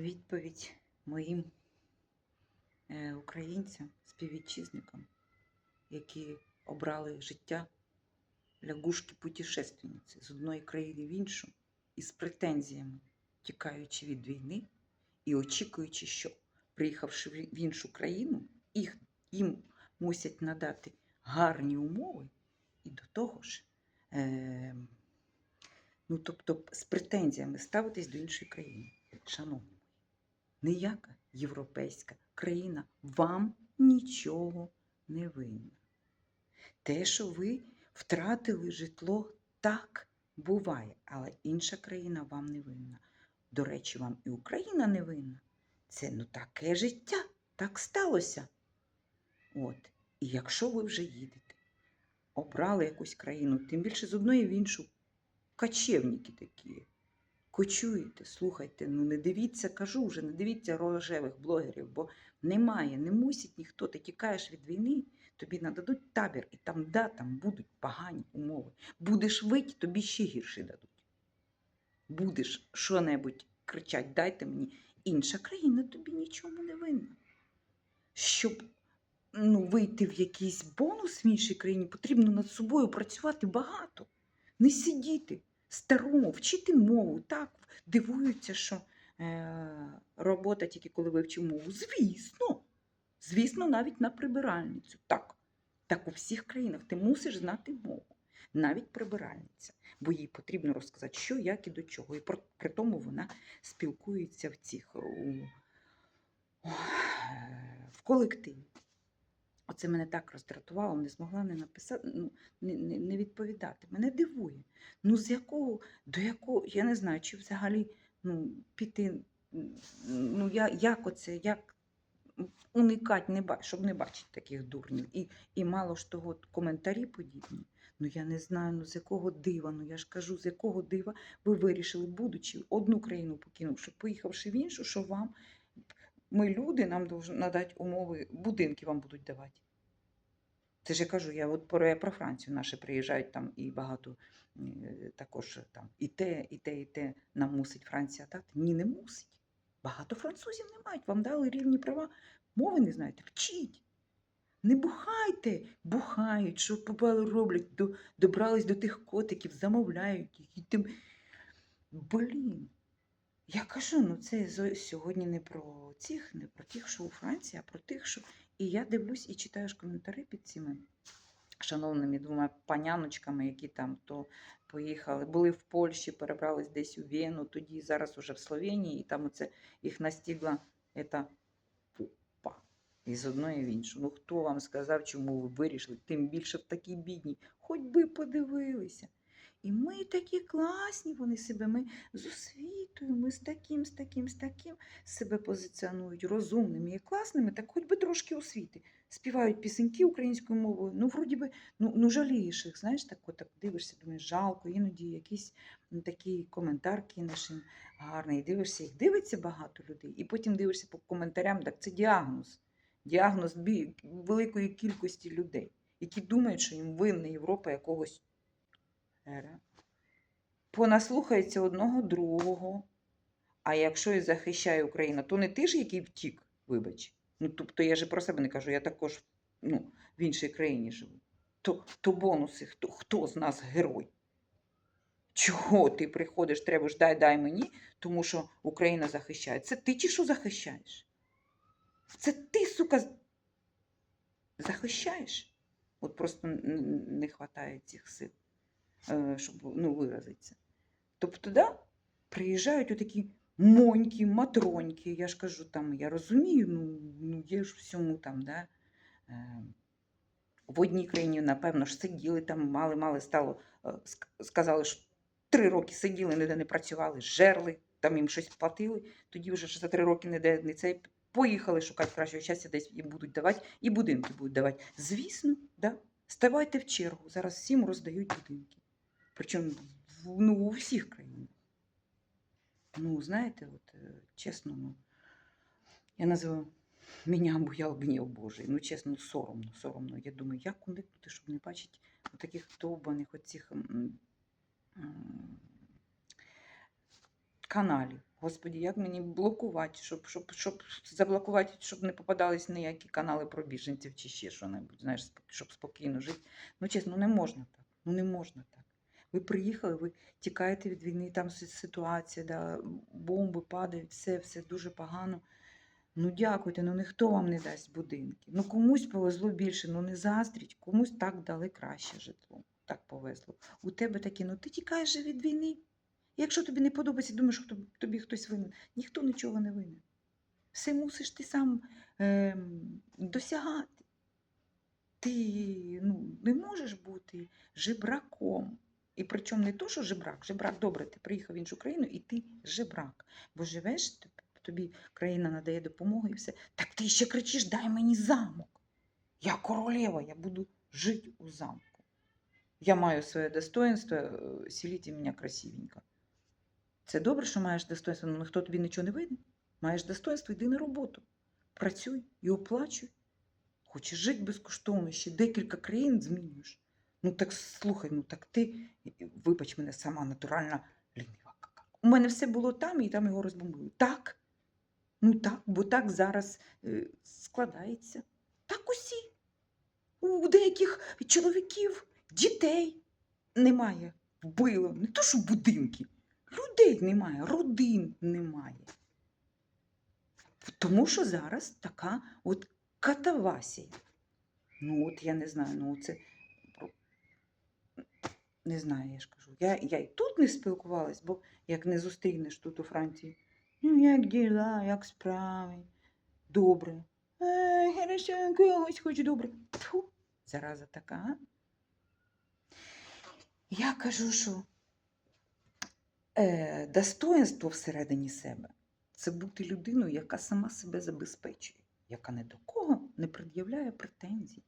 відповідь моїм е, українцям, співвітчизникам, які обрали життя лягушки путешественниці з одної країни в іншу із претензіями, тікаючи від війни і очікуючи, що, приїхавши в іншу країну, їх, їм мусять надати гарні умови і до того ж. Е, Ну, тобто з претензіями ставитись до іншої країни. Шановні ніяка європейська країна вам нічого не винна. Те, що ви втратили житло, так буває, але інша країна вам не винна. До речі, вам і Україна не винна. Це ну таке життя, так сталося. От. І якщо ви вже їдете, обрали якусь країну, тим більше з одної в іншу кочевники такі. Кочуєте, слухайте, ну не дивіться, кажу вже, не дивіться рожевих блогерів, бо немає, не мусить ніхто. Ти тікаєш від війни, тобі нададуть табір, і там, да, там будуть погані умови. Будеш вить, тобі ще гірше дадуть. Будеш що-небудь кричать, дайте мені. Інша країна тобі нічому не винна. Щоб ну, вийти в якийсь бонус в іншій країні, потрібно над собою працювати багато. Не сидіти старому, вчити мову. Так, дивуються, що е, робота тільки коли вивчив мову. Звісно, звісно, навіть на прибиральницю. Так, так у всіх країнах ти мусиш знати мову, навіть прибиральниця, бо їй потрібно розказати, що, як і до чого. І при, тому вона спілкується в цих у, в колективі. Оце мене так роздратувало, не змогла не написати, ну, не, не, не відповідати. Мене дивує. Ну, з якого, до якого, я не знаю, чи взагалі ну, піти, ну, я, як оце, як уникати, не, щоб не бачити таких дурнів. І, і мало ж того, коментарі подібні. Ну, я не знаю, ну з якого дива, ну я ж кажу, з якого дива ви вирішили, будучи одну країну покинувши, поїхавши в іншу, що вам ми люди, нам должны надати умови, будинки вам будуть давати. Це ж я кажу, я от про, про Францію наші приїжджають там і багато е, також там і те, і те, і те нам мусить Франція дати. Ні, не мусить. Багато французів не мають. Вам дали рівні права. Мови не знаєте, вчіть. Не бухайте, бухають, що попали роблять, до, добрались до тих котиків, замовляють їх. І тим... Блін. Я кажу, ну це сьогодні не про цих, не про тих, що у Франції, а про тих, що. І я дивлюсь і читаю ж коментарі під цими шановними двома паняночками, які там то поїхали, були в Польщі, перебрались десь у Вену, тоді зараз уже в Словенії, і там оце їх настигла ета пупа із одної в іншу. Ну хто вам сказав, чому ви вирішили? Тим більше в такій бідній, хоч би подивилися. І ми такі класні, вони себе, ми з освітою, ми з таким, з таким, з таким себе позиціонують розумними і класними, так хоч би трошки освіти. Співають пісеньки українською мовою. Ну, вроді би, ну, ну жалієш їх, знаєш, так, от, так дивишся, думаєш, жалко, іноді якийсь м, такий коментар кинеш їм гарний, дивишся їх, дивиться багато людей, і потім дивишся по коментарям, так це діагноз. Діагноз великої кількості людей, які думають, що їм винна Європа якогось ера. Понаслухається одного другого. А якщо і захищає Україна, то не ти ж, який втік, вибач. Ну, тобто я же про себе не кажу, я також ну, в іншій країні живу. То, то бонуси, хто, хто з нас герой? Чого ти приходиш, треба ж дай дай мені, тому що Україна захищає. Це ти чи що захищаєш? Це ти, сука, захищаєш? От просто не вистачає цих сил, щоб ну, виразитися. Тобто, да, приїжджають отакі моньки, матроньки. Я ж кажу, там, я розумію, ну, ну є ж всьому там, да. Е, в одній країні, напевно, ж сиділи там, мали, мали стало, е, сказали, що три роки сиділи, ніде не працювали, жерли, там їм щось платили, тоді вже за три роки ніде не цей. Поїхали шукати кращого щастя, десь їм будуть давати, і будинки будуть давати. Звісно, да. Ставайте в чергу. Зараз всім роздають будинки. Причому ну, у всіх країнах. Ну, знаєте, от, е, чесно, ну, я називаю мене обуял гнів Божий. Ну, чесно, соромно, соромно. Я думаю, як уникнути, щоб не бачити таких довбаних оцих каналів. Господі, як мені блокувати, щоб, щоб, щоб заблокувати, щоб не попадались ніякі канали про біженців чи ще що-небудь, знаєш, щоб спокійно жити. Ну, чесно, ну не можна так. Ну не можна так. Ви приїхали, ви тікаєте від війни, там ситуація, да, бомби падають, все, все дуже погано. Ну дякуйте, ну ніхто вам не дасть будинки. Ну комусь повезло більше, ну не заздріть, комусь так дали краще житло. Так повезло. У тебе такі, ну ти тікаєш від війни. Якщо тобі не подобається, думаєш, що тобі хтось винен. Ніхто нічого не винен. Все мусиш ти сам ем, досягати. Ти ну, не можеш бути жебраком. І причому не то, що жебрак, жебрак добре, ти приїхав в іншу країну і ти жебрак. Бо живеш, тобі країна надає допомогу і все. Так ти ще кричиш, дай мені замок. Я королева, я буду жити у замку. Я маю своє достоинство, е, селіть мене красивенько. Це добре, що маєш достоинство, але ніхто тобі нічого не винен. Маєш достоинство, йди на роботу. Працюй і оплачуй. Хочеш жити безкоштовно, ще декілька країн змінюєш. Ну так слухай, ну так ти, вибач мене, сама натуральна лінива. У мене все було там і там його розбомбили. Так. Ну так, бо так зараз е, складається. Так усі. У деяких чоловіків дітей немає. Вбило. Не то, що будинки. Людей немає, родин немає. Тому що зараз така от катавасія. Ну, от я не знаю, ну це не знаю, я ж кажу. Я, я і тут не спілкувалась, бо як не зустрінеш тут у Франції. Ну, як діла, як справи? Добре. Е, хорошо, когось хоч добре. Тьфу, зараза така. Я кажу, що е, достоинство всередині себе це бути людиною, яка сама себе забезпечує, яка не до кого не пред'являє претензій,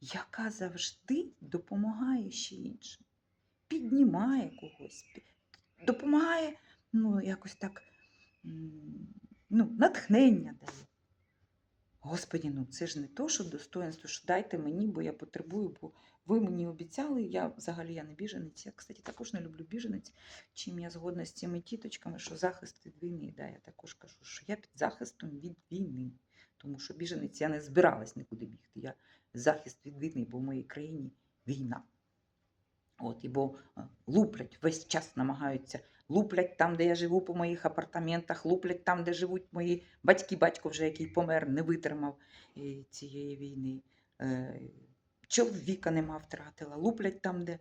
яка завжди допомагає ще іншим, піднімає когось, допомагає ну, якось так ну, натхнення дає. Господі, ну це ж не то, що достоинство, що дайте мені, бо я потребую, бо ви мені обіцяли. Я взагалі я не біженець. Я, кстати, також не люблю біженець. Чим я згодна з цими тіточками, що захист від війни. Да, я також кажу, що я під захистом від війни. Тому що біженець я не збиралась нікуди бігти. Я захист від війни, бо в моїй країні війна. От, бо луплять весь час намагаються. Луплять там, де я живу по моїх апартаментах, луплять там, де живуть мої батьки, батько вже який помер, не витримав е, цієї війни. Е, Чоловіка нема втратила. Луплять там, де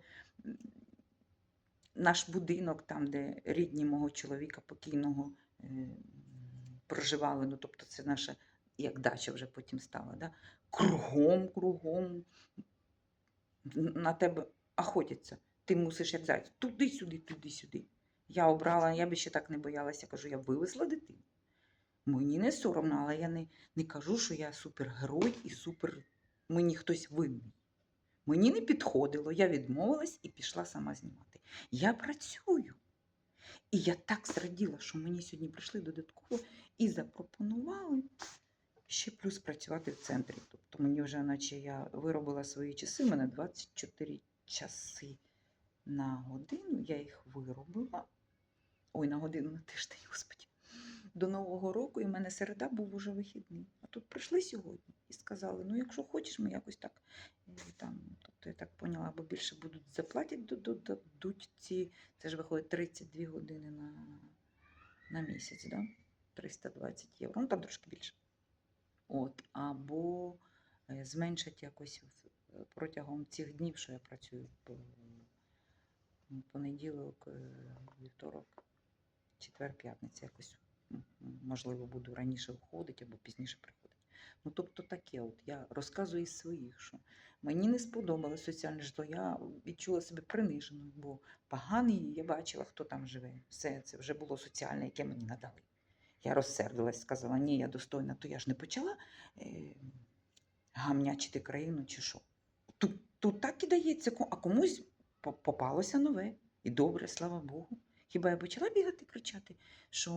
наш будинок, там, де рідні мого чоловіка покійного е, проживали. Ну, тобто це наша як дача вже потім стала. Да? Кругом, кругом на тебе охотяться. Ти мусиш як зайць туди-сюди, туди-сюди. Я обрала, я би ще так не боялася, кажу, я вивезла дитину. Мені не соромно, але я не, не кажу, що я супергерой і супер мені хтось винний. Мені не підходило, я відмовилась і пішла сама знімати. Я працюю. І я так зраділа, що мені сьогодні прийшли додатково і запропонували ще плюс працювати в центрі. Тобто мені вже, наче я виробила свої часи, мене 24 часи на годину, я їх виробила. Ой, на годину на тиждень, господі. До Нового року і в мене середа був уже вихідний. А тут прийшли сьогодні і сказали: ну, якщо хочеш, ми якось так е, там. Тобто я так поняла, або більше будуть заплатять, дадуть ці. Це ж виходить 32 години на, на місяць, да? 320 євро. Ну там трошки більше. От, або е, зменшать якось протягом цих днів, що я працюю по понеділок, е, вівторок, четвер, п'ятниця якось. Можливо, буду раніше входити або пізніше приходити. Ну, тобто таке, от я розказую із своїх, що мені не сподобалось соціальне житло. Я відчула себе приниженою, бо поганий, я бачила, хто там живе. Все це вже було соціальне, яке мені надали. Я розсердилась, сказала, ні, я достойна, то я ж не почала е, гамнячити країну чи що. Тут, тут так і дається, а комусь попалося нове. І добре, слава Богу. Хіба я почала бігати, кричати, що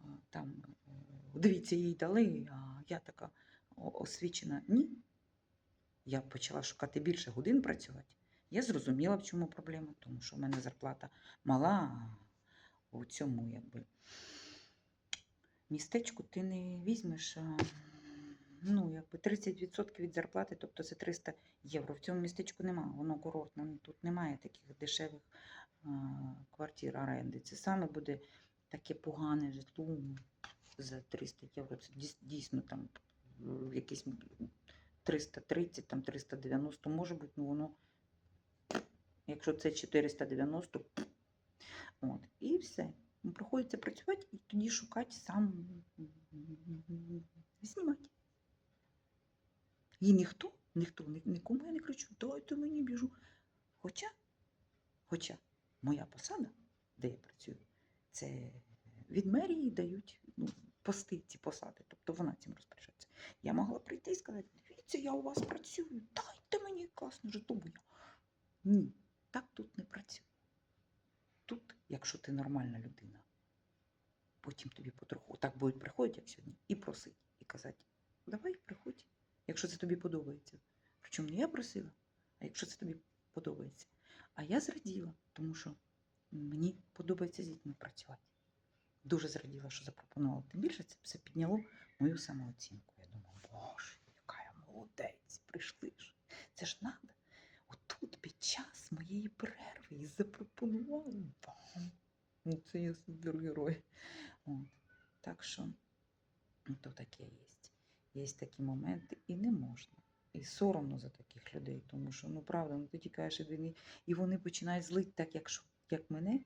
е, там, е, дивіться, їй дали, а я така освічена. Ні. Я почала шукати більше годин працювати. Я зрозуміла, в чому проблема, тому що в мене зарплата мала, у цьому якби містечку ти не візьмеш ну, якби 30% від зарплати, тобто це 300 євро. В цьому містечку немає, воно курортне, ну, тут немає таких дешевих квартир оренди. Це саме буде таке погане житло ну, за 300 євро. Це дійсно там якісь 330, там 390 може бути, ну воно, якщо це 490, от, і все. Приходиться працювати і тоді шукати сам знімати. І ніхто, ніхто, нікому я не кричу, дайте мені біжу. Хоча, хоча моя посада, де я працюю, це від мерії дають ну, пости ці посади, тобто вона цим розпоряджається. Я могла прийти і сказати, дивіться, я у вас працюю, дайте мені класне житло. Ні, так тут не працює. Тут, якщо ти нормальна людина, потім тобі потроху так будуть приходити, як сьогодні, і просити, і казати, давай приходь, якщо це тобі подобається. Причому не я просила, а якщо це тобі подобається. А я зраділа, тому що мені подобається з дітьми працювати. Дуже зраділа, що запропонувала. Тим більше це все підняло мою самооцінку. Я думала, боже, яка я молодець, прийшли ж. Це ж надо. Отут під час моєї перерви і запропонували. Ну, це я супергерой. От. Так що ну, то таке є. Є такі моменти, і не можна. І соромно за таких людей, тому що, ну правда, ну ти тікаєш від війни, і вони починають злити так, як, як мене.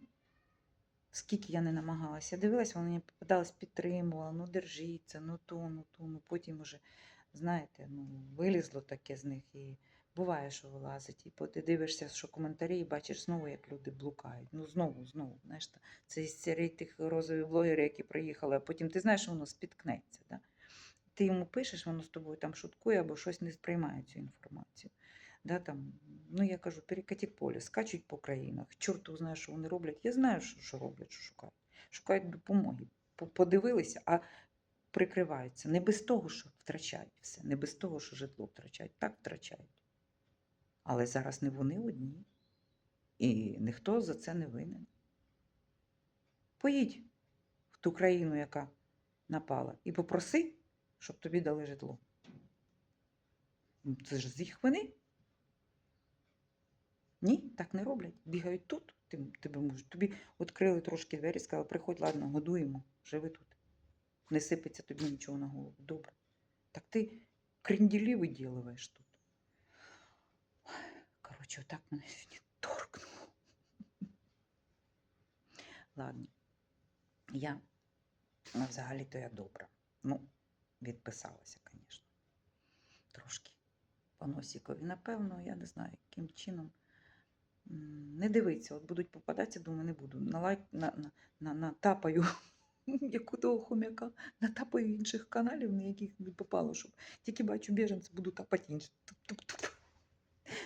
Скільки я не намагалася, дивилась, вони мені попадались, підтримували, ну держіться, ну то, ну то, ну потім уже, знаєте, ну вилізло таке з них і буває, що вилазить. І ти дивишся, що коментарі, і бачиш знову, як люди блукають. Ну знову, знову. Знаєш, це із серії тих розових блогерів, які приїхали, а потім ти знаєш, що воно спіткнеться. Да? Ти йому пишеш, воно з тобою там шуткує або щось не сприймає цю інформацію. Да, там, ну я кажу, перекатіть поле, скачуть по країнах. Чорт знає, що вони роблять. Я знаю, що роблять, що шукають. Шукають допомоги. Подивилися, а прикриваються. Не без того, що втрачають все, не без того, що житло втрачають. Так втрачають. Але зараз не вони одні. І ніхто за це не винен. Поїдь в ту країну, яка напала, і попроси, щоб тобі дали житло. Це ж з їх вини. Ні, так не роблять. Бігають тут, тебе можуть. Тобі відкрили трошки двері, сказали, приходь, ладно, годуємо, живи тут. Не сипеться тобі нічого на голову. Добре. Так ти кренділі виділуєш тут. Коротше, отак мене сьогодні торкнуло. Ладно. Я взагалі-то я добра. Ну, відписалася, звісно. Трошки по носікові. Напевно, я не знаю, яким чином. Не дивиться, от будуть попадатися, думаю, не буду. На лайк, на, на, на, натапаю яку того хомяка, натапаю інших каналів, на яких не попало, щоб тільки бачу біженця, буду тапати інші.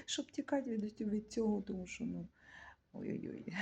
Щоб тікати від цього, тому що ну. Ой-ой-ой.